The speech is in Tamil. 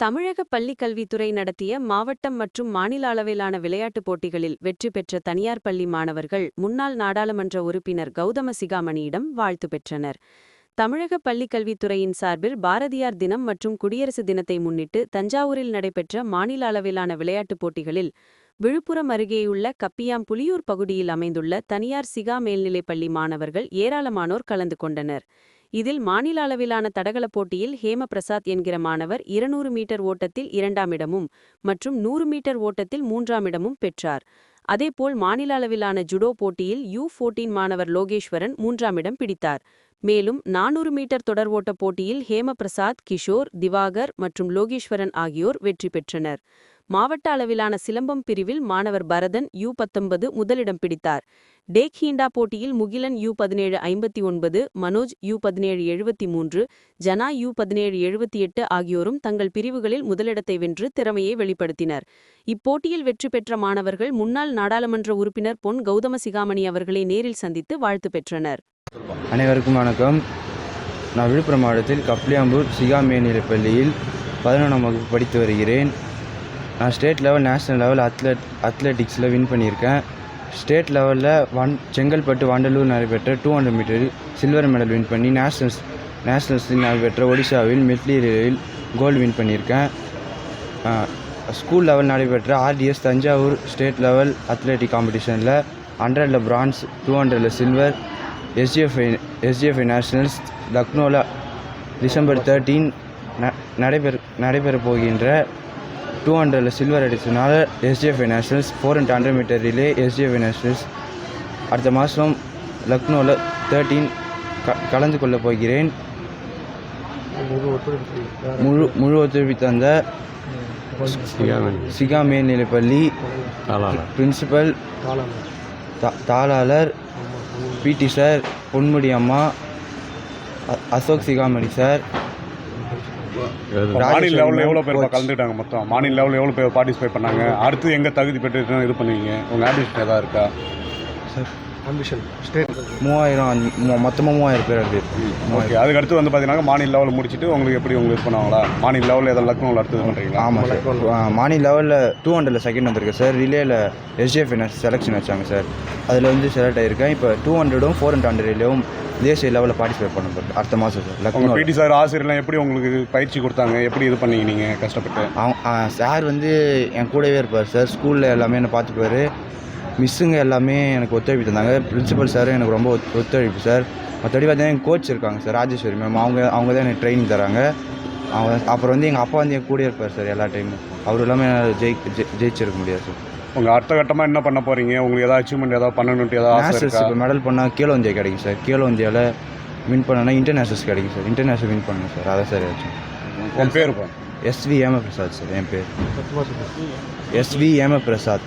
தமிழக பள்ளிக் கல்வித்துறை நடத்திய மாவட்டம் மற்றும் மாநில அளவிலான விளையாட்டுப் போட்டிகளில் வெற்றி பெற்ற தனியார் பள்ளி மாணவர்கள் முன்னாள் நாடாளுமன்ற உறுப்பினர் கௌதம சிகாமணியிடம் வாழ்த்து பெற்றனர். தமிழக பள்ளிக் கல்வித்துறையின் சார்பில் பாரதியார் தினம் மற்றும் குடியரசு தினத்தை முன்னிட்டு தஞ்சாவூரில் நடைபெற்ற மாநில அளவிலான விளையாட்டுப் போட்டிகளில் விழுப்புரம் அருகேயுள்ள கப்பியாம் புலியூர் பகுதியில் அமைந்துள்ள தனியார் சிகா மேல்நிலைப் பள்ளி மாணவர்கள் ஏராளமானோர் கலந்து கொண்டனர். இதில் மாநில அளவிலான தடகள போட்டியில் ஹேம பிரசாத் என்கிற மாணவர் இருநூறு மீட்டர் ஓட்டத்தில் இரண்டாம் இடமும் மற்றும் நூறு மீட்டர் ஓட்டத்தில் மூன்றாம் இடமும் பெற்றார். அதேபோல் மாநில அளவிலான ஜுடோ போட்டியில் யூ ஃபோர்டீன் மாணவர் லோகேஸ்வரன் மூன்றாம் இடம் பிடித்தார். மேலும் நானூறு மீட்டர் தொடர் ஓட்டப் போட்டியில் ஹேம பிரசாத் கிஷோர் திவாகர் மற்றும் லோகேஸ்வரன் ஆகியோர் வெற்றி பெற்றனர். மாவட்ட அளவிலான சிலம்பம் பிரிவில் மாணவர் பரதன் யூ பத்தொன்பது முதலிடம் பிடித்தார். டேக் ஹீண்டா போட்டியில் முகிலன் யூ பதினேழு ஐம்பத்தி ஒன்பது மனோஜ் யூ பதினேழு எழுபத்தி மூன்று ஜனா யூ பதினேழு எழுபத்தி எட்டு ஆகியோரும் தங்கள் பிரிவுகளில் முதலிடத்தை வென்று திறமையை வெளிப்படுத்தினர். இப்போட்டியில் வெற்றி பெற்ற மாணவர்கள் முன்னாள் நாடாளுமன்ற உறுப்பினர் பொன் கௌதம சிகாமணி அவர்களை நேரில் சந்தித்து வாழ்த்து பெற்றனர். அனைவருக்கும் வணக்கம். நான் விழுப்புரம் மாவட்டத்தில் கப்ளியாம்பூர் சிகா பள்ளியில் பதினொன்றாம் வகுப்பு படித்து வருகிறேன். நான் state level national level athlete அத்லெட்டிக்ஸில் win பண்ணியிருக்கேன். ஸ்டேட் லெவலில் வன் செங்கல்பட்டு வண்டலூர் நடைபெற்ற டூ ஹண்ட்ரட் மீட்டரில் சில்வர் மெடல் வின் பண்ணி நேஷ்னல்ஸ் நேஷ்னல்ஸில் நடைபெற்ற ஒடிஷாவில் மெட்லியில் கோல்டு வின் பண்ணியிருக்கேன். ஸ்கூல் லெவல் நடைபெற்ற RTS Thanjavur state level athletic காம்படிஷனில் ஹண்ட்ரடில் பிரான்ஸ் டூ ஹண்ட்ரடில் சில்வர் எஸ்ஜிஎஃப்ஐ எஸ்ஜிஎஃப்ஐ நேஷ்னல்ஸ் லக்னோவில் டிசம்பர் தேர்ட்டீன் நடைபெற நடைபெறப் போகின்ற டூ ஹண்ட்ரடில் silver அடிச்சதுனால SGFI nationals four and hundred meter relay SGFI nationals அடுத்த மாதம் லக்னோவில் தேர்ட்டீன் க கலந்து கொள்ளப் போகிறேன். முழு முழு ஒத்துழைப்பு தந்த சிகா மேல்நிலைப்பள்ளி பிரின்சிபல் தா தாளாளர் பிடி சார் பொன்முடி அம்மா அசோக் சிகாமணி சார் மாநில லெவலில் எவ்வளோ பேர். கலந்துக்கிட்டாங்க மொத்தம்? மாநில லெவலில் எவ்வளோ பேர் பார்ட்டிசிபேட் பண்ணாங்க? அடுத்து எங்கே தகுதி பெற்று இது பண்ணுவீங்க? உங்கள் ஆம்பிஷன் எதாவது இருக்கா? மூவாயிரம் அஞ்சு- மொ- மொத்தமாக மூவாயிரம் பேர் அப்படி ஓகே அதுக்கு அடுத்து வந்து பார்த்தீங்கன்னா மாநில லெவலில் முடிச்சுட்டு உங்களுக்கு எப்படி உங்களுக்கு இது பண்ணுவாங்களா? மாநில லெவலில் ஏதாவது லக்னோவில் அடுத்து இது பண்ணுறீங்களா ஆமாம் சார் மாநில லெவலில் டூ ஹண்ட்ரடில் செகண்ட் வந்திருக்கேன் சார் ரிலேயில் எஸ்ஜிஎஃப் செலெக்ஷன் வச்சாங்க சார் அதில் வந்து செலக்ட் ஆகியிருக்கேன் இப்போ டூ ஹண்ட்ரடும் ஃபோர் ஹண்ட்ரட் ஹண்ட்ரட்லேயும் தேசிய லெவலில் பார்ட்டிசிபேட் பண்ண போகிறேன் அடுத்த மாதம் சார் லக்னோ பிடி சார் ஆசிரியர்லாம் எப்படி உங்களுக்கு பயிற்சி கொடுத்தாங்க? எப்படி இது பண்ணீங்க நீங்கள் கஷ்டப்பட்டு. சார் வந்து என் கூடவே இருப்பார் சார் ஸ்கூலில் எல்லாமே என்னை பார்த்துக்குவார் மிஸ்ஸுங்க எல்லாமே எனக்கு ஒத்துழைப்பு தந்தாங்க. பிரின்சிபல் சாரும் எனக்கு ரொம்ப ஒத்- ஒத்துழைப்பு சார் மற்றபடி பார்த்தீங்கன்னா எங்கள் கோச் இருக்காங்க சார் ராஜேஸ்வரி மேம் அவங்க அவங்க தான் எனக்கு ட்ரைனிங் தராங்க. அவங்க அப்புறம் வந்து எங்கள் அப்பா வந்து என் கூட இருப்பார் சார் எல்லா டைமும் அவர் இல்லாமல் என்னால் ஜெயி ஜெ- ஜெயிச்சிருக்க முடியாது சார் உங்கள் அடுத்த கட்டமாக என்ன பண்ண போகிறீங்க உங்களுக்கு ஏதாவது அச்சீவ்மெண்ட் ஏதாவது பண்ணணுன்ட்டு ஏதாவது நேஷனல்ஸ் இப்போ மெடல் பண்ணால் கேலோ இந்தியா கிடைக்கும் சார் கேலோ இந்தியாவில் வின் பண்ணனா இன்டர்நேஷனல்ஸ் கிடைக்கும் சார் இன்டர்நேஷனல் வின் பண்ணணும் சார் அதான் சார் ஏதாச்சும். உன் பேர் எஸ்வி ஏம பிரசாத் சார் என் பேர். எஸ்வி ஏம பிரசாத்